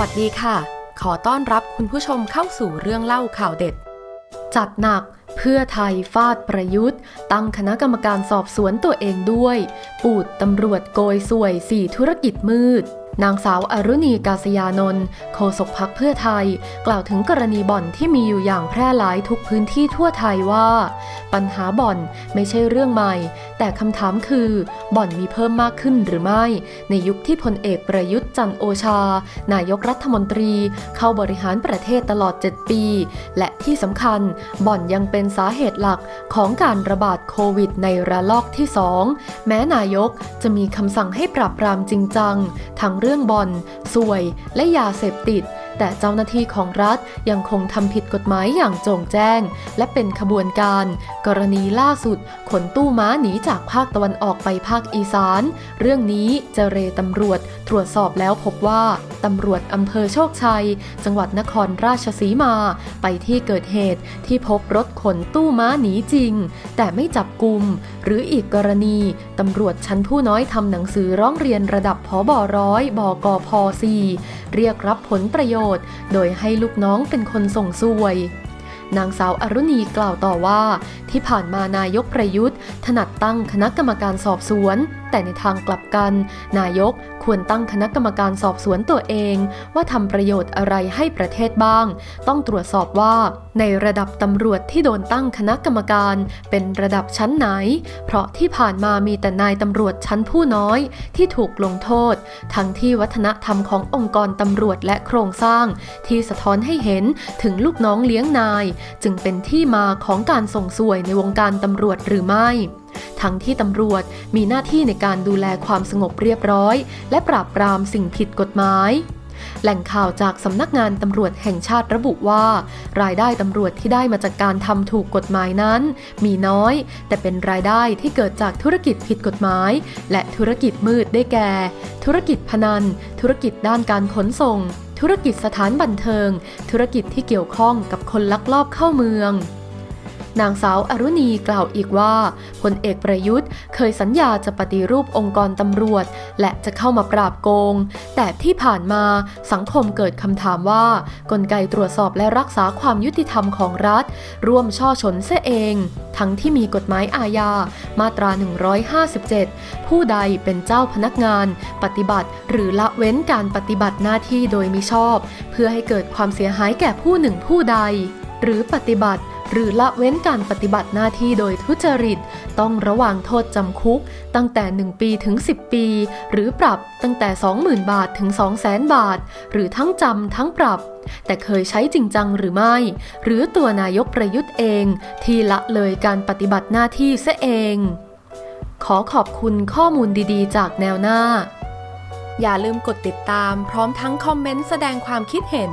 วัสดีค่ะ ขอต้อนรับคุณผู้ชมเข้าสู่เรื่องเล่าข่าวเด็ด จัดหนักเพื่อไทยฟาดประยุทธ์ ตั้งคณะกรรมการสอบสวนตัวเองด้วย ปูดตำรวจโกยสวยสี่ธุรกิจมืด นางสาวอรุณีกาศยานนท์โฆษกพักเพื่อไทย กล่าวถึงกรณีบ่อนที่มีอยู่อย่างแพร่หลายทุกพื้นที่ทั่วไทยว่า ปัญหาบ่อนไม่ใช่เรื่องใหม่ แต่คำถามคือ บ่อนมีเพิ่มมากขึ้นหรือไม่ ในยุคที่พลเอกประยุทธ์จันโอชา นายกรัฐมนตรี เข้าบริหารประเทศตลอด 7 ปี และที่สำคัญ บ่อนยังเป็นสาเหตุหลักของการระบาดโควิดในระลอกที่ 2 แม้นายกจะมีคำสั่งให้ปราบปรามจริงจัง ทั้งเรื่องบ่อนสวยและยาเสพติด แต่เจ้าหน้าที่ของรัฐยังคงทำผิดกฎหมายอย่างโจงแจ้ง และเป็นขบวนการ กรณีล่าสุด ขนตู้ม้าหนีจากภาคตะวันออกไปภาคอีสาน เรื่องนี้เจเรตำรวจตรวจสอบแล้วพบว่าตำรวจอำเภอโชคชัย จังหวัดนครราชสีมา ไปที่เกิดเหตุที่พบรถขนตู้ม้าหนีจริง แต่ไม่จับกลุ่มหรืออีกกรณีตำรวจชั้นผู้น้อยทำหนังสือร้องเรียนระดับพบร้อยบกพ 4 เรียกรับผลประโยชน์โดยให้ลูกน้องเป็นคนส่งสวย นางสาวอรุณีกล่าวต่อว่า ที่ผ่านมานายกประยุทธ์ ถนัดตั้งคณะกรรมการสอบสวน แต่ในทางกลับกัน นายกควรตั้งคณะกรรมการสอบสวนตัวเอง ว่าทำประโยชน์อะไรให้ประเทศบ้าง ต้องตรวจสอบว่า ในระดับตำรวจที่โดนตั้งคณะกรรมการเป็นระดับชั้นไหน เพราะที่ผ่านมามีแต่นายตำรวจชั้นผู้น้อยที่ถูกลงโทษ ทั้งที่วัฒนธรรมขององค์กรตำรวจและโครงสร้าง ที่สะท้อนให้เห็นถึงลูกน้องเลี้ยงนาย จึงเป็นที่มาของการส่งสวยในวงการตำรวจหรือไม่ ทั้งที่ตำรวจมีหน้าที่ในการดูแลความสงบเรียบร้อย และปราบปรามสิ่งผิดกฎหมายแหล่งข่าวจากสำนักงานตำรวจแห่งชาติระบุว่า รายได้ตำรวจที่ได้มาจากการทำถูกกฎหมายนั้น มีน้อย แต่เป็นรายได้ที่เกิดจากธุรกิจผิดกฎหมาย และธุรกิจมืดได้แก่ ธุรกิจพนัน ธุรกิจด้านการขนส่ง ธุรกิจสถานบันเทิง ธุรกิจที่เกี่ยวข้องกับคนลักลอบเข้าเมือง นางสาวอรุณีกล่าวอีกว่าพลเอกประยุทธ์เคยสัญญาจะปฏิรูปองค์กรตำรวจ และจะเข้ามาปราบโกง แต่ที่ผ่านมาสังคมเกิดคำถามว่า กลไกตรวจสอบและรักษาความยุติธรรมของรัฐ ร่วมช่อชนเสียเอง ทั้งที่มีกฎหมายอาญามาตรา 157 ผู้ใดเป็นเจ้าพนักงาน ปฏิบัติ หรือละเว้นการปฏิบัติหน้าที่โดยมิชอบ เพื่อให้เกิดความเสียหายแก่ผู้หนึ่งผู้ใด หรือปฏิบัติ หรือละเว้นการปฏิบัติหน้าที่โดยทุจริต ต้องระวางโทษจำคุก ตั้งแต่ 1 ปีถึง 10 ปี หรือปรับตั้งแต่ 20,000 บาทถึง 200,000 บาท หรือทั้งจำทั้งปรับ แต่เคยใช้จริงจังหรือไม่ หรือตัวนายกประยุทธ์เอง ที่ละเลยการปฏิบัติหน้าที่เสียเอง ขอขอบคุณข้อมูลดีๆ จากแนวหน้าอย่าลืมกดติดตามพร้อมทั้งคอมเมนต์แสดงความคิดเห็น